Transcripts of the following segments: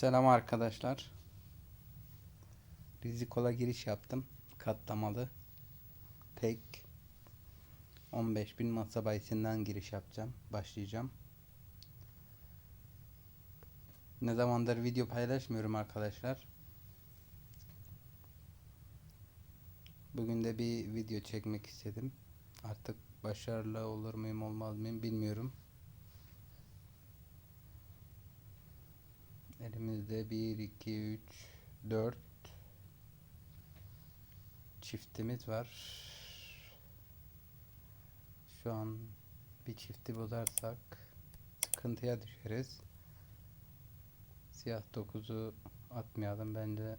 Selam arkadaşlar. Rizikola giriş yaptım. Katlamalı. Tek 15.000 masa bahisinden giriş yapacağım. Başlayacağım. Ne zamandır video paylaşmıyorum arkadaşlar. Bugün de bir video çekmek istedim. Artık başarılı olur muyum olmaz mıyım bilmiyorum. Elimizde 1, 2, 3, 4 çiftimiz var. Şu an bir çifti bozarsak sıkıntıya düşeriz. Siyah 9'u atmayalım. Bence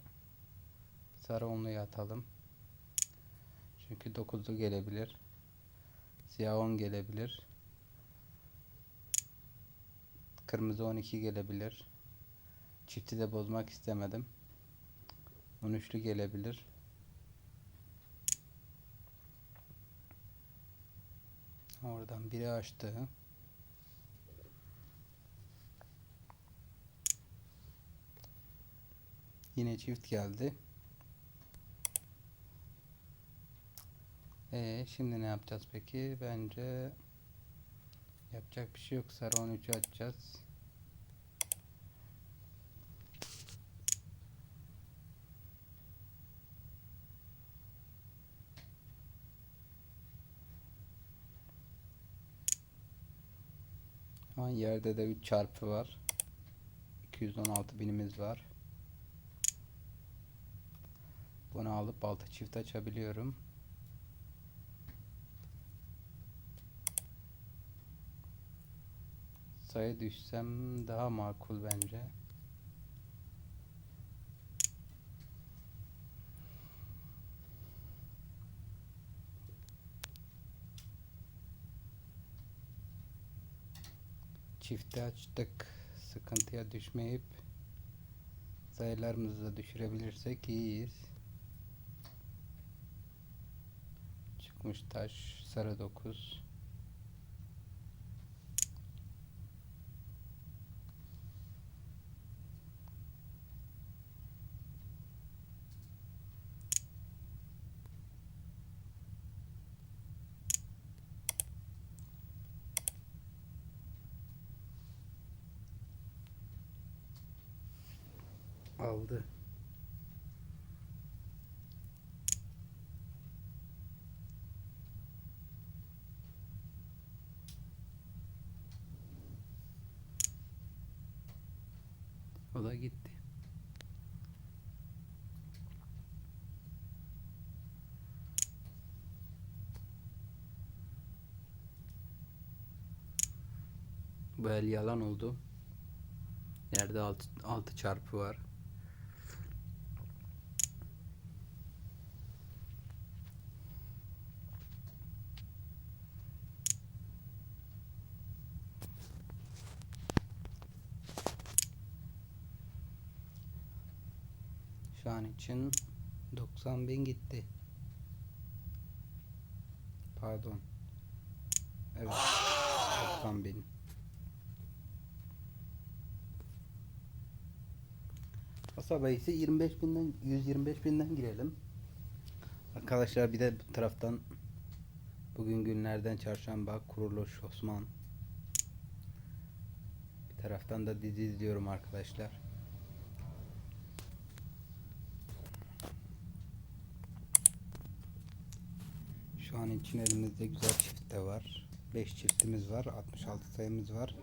sarı onluyu atalım. Çünkü 9'lu gelebilir. Siyah 10 gelebilir. Kırmızı 12 gelebilir. Çifti de bozmak istemedim. 13'lü gelebilir. Oradan biri açtı. Yine çift geldi. Ee, şimdi ne yapacağız peki? Bence yapacak bir şey yok. Sarı 13'ü açacağız. An yerde de 3 çarpı var. 216 binimiz var. Bunu alıp altı çift açabiliyorum. Sayı düşsem daha makul bence. Çifti açtık. Sıkıntıya düşmeyip sayılarımızı da düşürebilirsek iyiyiz. Çıkmış taş sarı 9. Da gitti. Bu el yalan oldu. Yerde 6, 6 çarpı var. Şu an için 90 bin gitti. Pardon. Evet. 90 bin. Masa bahisi 25 binden 125 binden girelim. Arkadaşlar bir de bu taraftan bugün günlerden çarşamba kuruluş Osman. Bir taraftan da dizi izliyorum arkadaşlar. Şu an için elimizde güzel çift de var. 5 çiftimiz var. 66 sayımız var.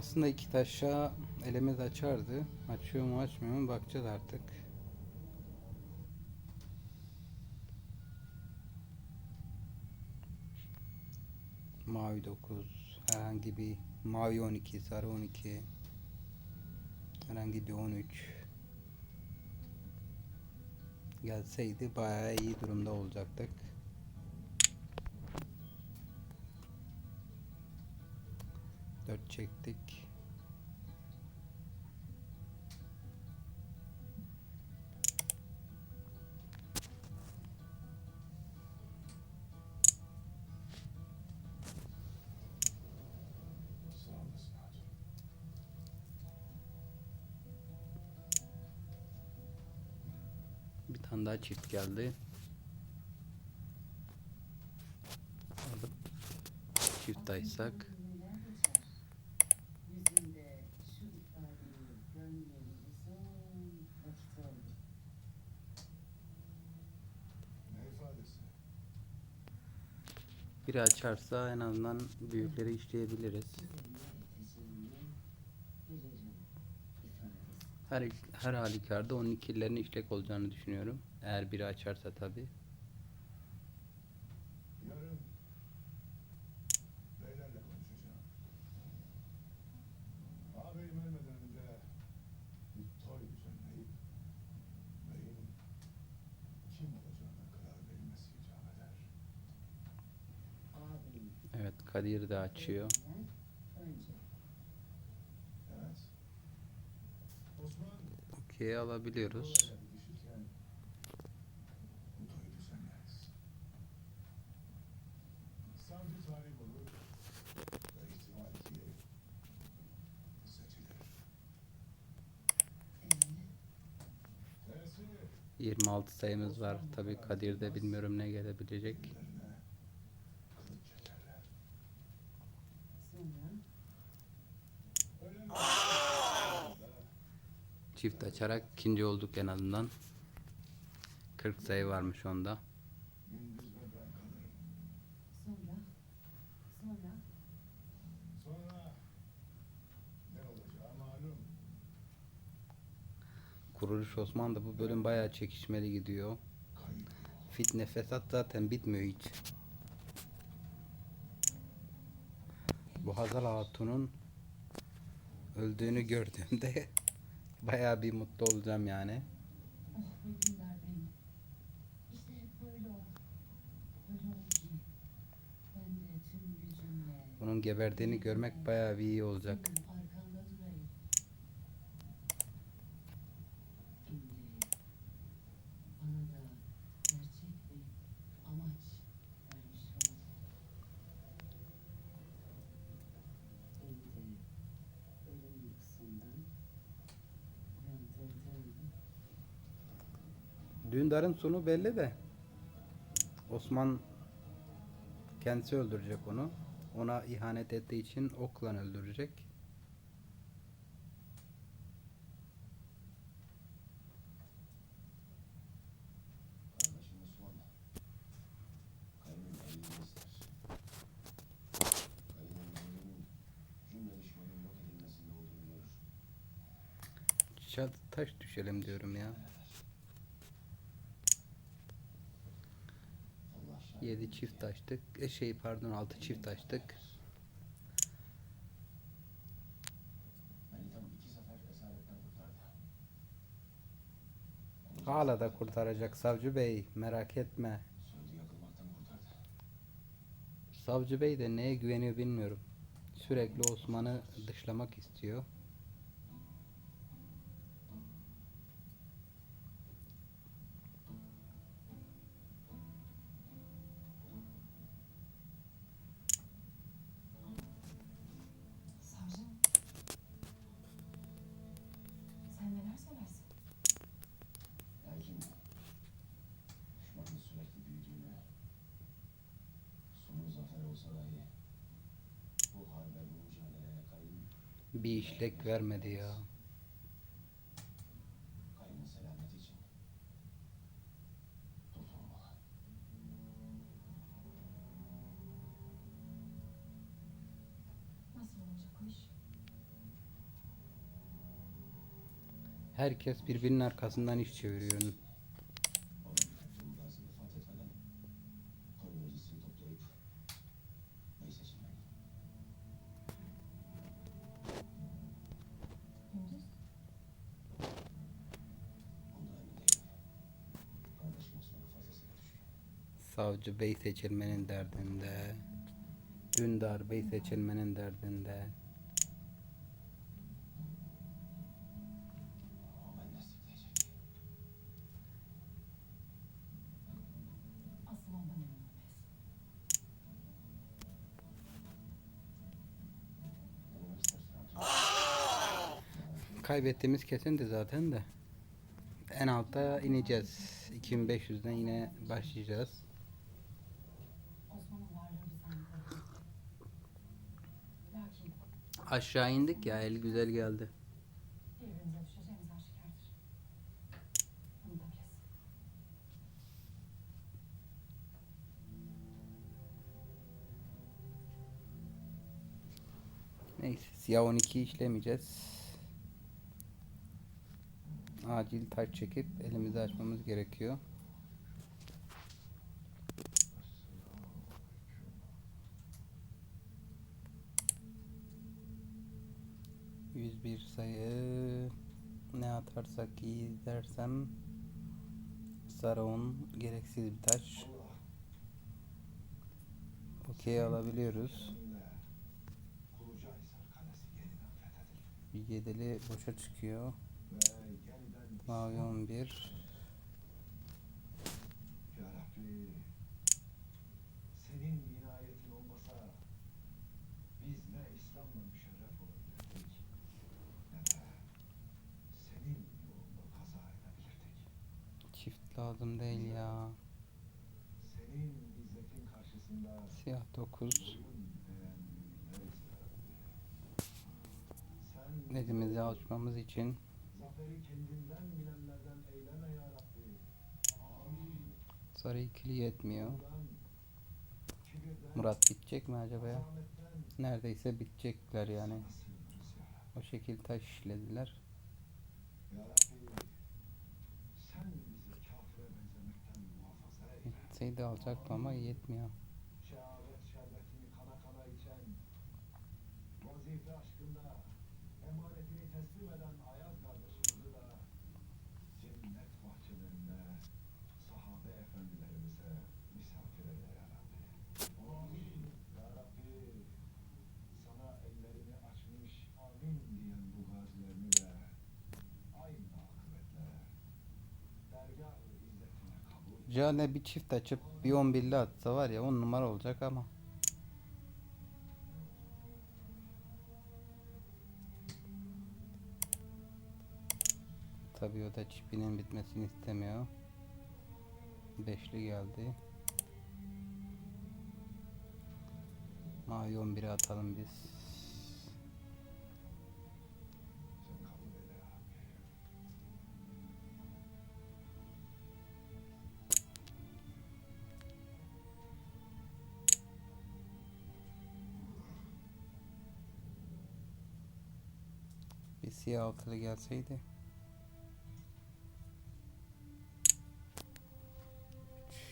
Aslında iki taşa elimiz açardı. Açıyor mu açmıyor mu bakacağız artık. Mavi 9, herhangi bir mavi 12, sarı 12, herhangi bir 13 gelseydi bayağı iyi durumda olacaktık. Çektik. Bir tane daha çift geldi. Alıp çift aysak. Biri açarsa en azından büyükleri işleyebiliriz. Her her halükarda onun ikililerin işlek olacağını düşünüyorum. Eğer biri açarsa tabi. Kadir de açıyor. Okey alabiliyoruz. Tersi 26 sayımız var. Tabi Kadir'de bilmiyorum ne gelebilecek. Çift açarak ikinci olduk en azından. 40 sayı varmış onda. sonra sonra Sonra ne olacağı malum. Kuruluş Osman da bu bölüm bayağı çekişmeli gidiyor. Fitne fesat zaten bitmiyor hiç. Bu Hazal Hatun'un öldüğünü gördüğümde bayağı bir mutlu olacağım yani. oh be günler benim. İşte hep böyle ol. Böyle ol ki ben de tüm gücümle Bunun geberdiğini görmek bayağı bir iyi olacak. Dündar'ın sonu belli de. Osman kendisi öldürecek onu. Ona ihanet ettiği için okla öldürecek. Çat taş düşelim diyorum ya. 7 çift açtık. E şey pardon 6 çift açtık. Hala da kurtaracak savcı bey merak etme. Savcı bey de neye güveniyor bilmiyorum. Sürekli Osman'ı dışlamak istiyor. bir işlek vermedi ya. Herkes birbirinin arkasından iş çeviriyor. Savcı bey seçilmenin derdinde. Dündar bey seçilmenin derdinde. Kaybettiğimiz kesin de zaten de. En alta ineceğiz. 2500'den yine başlayacağız. Aşağı indik ya el güzel geldi. Neyse siyah 12 işlemeyeceğiz. Acil taş çekip elimizi açmamız gerekiyor. Yüz bir sayı ne atarsak iyi dersem sarı on gereksiz bir taş. Okey alabiliyoruz. Bir yedili boşa çıkıyor. Mavi 11. lazım değil ya. Siyah 9. boyun eğen neresi ya Rabbi? Sen Elimizi açmamız için sarı ikili yetmiyor. Murat bitecek mi acaba ya? Neredeyse bitecekler yani. O şekil taş işlediler. Eyle. Yetseydi alacaktım ama yetmiyor. Şehadet şerbetini kana kana içen, vazife aşkında Cane bir çift açıp bir 11'li atsa var ya 10 numara olacak ama. Tabii o da çipinin bitmesini istemiyor. Beşli geldi. Mavi 11'e atalım biz. Siyah altılı gelseydi.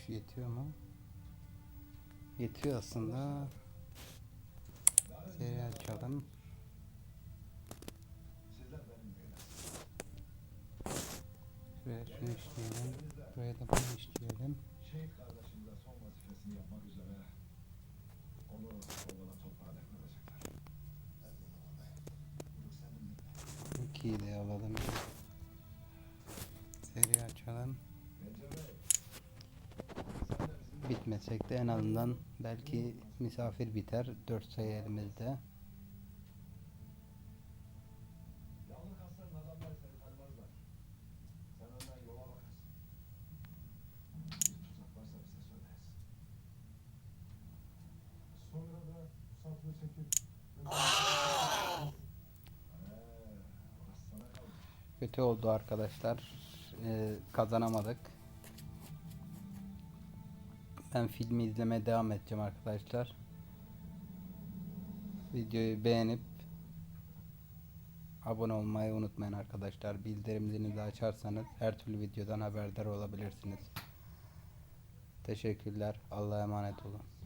Yetiyor mu? Yetiyor aslında. Seri açalım. Şuraya şunu işleyelim. Buraya da bunu işleyelim. Şehit kardeşimize son vazifesini yapmak üzere onu ovada toprağa 2'yi de alalım. Seri açalım. Bitmesek de en azından belki misafir biter. 4 sayı elimizde. Kötü oldu arkadaşlar. Ee, kazanamadık. Ben filmi izlemeye devam edeceğim arkadaşlar. Videoyu beğenip abone olmayı unutmayın arkadaşlar. Bildirim zilini açarsanız her türlü videodan haberdar olabilirsiniz. Teşekkürler. Allah'a emanet olun.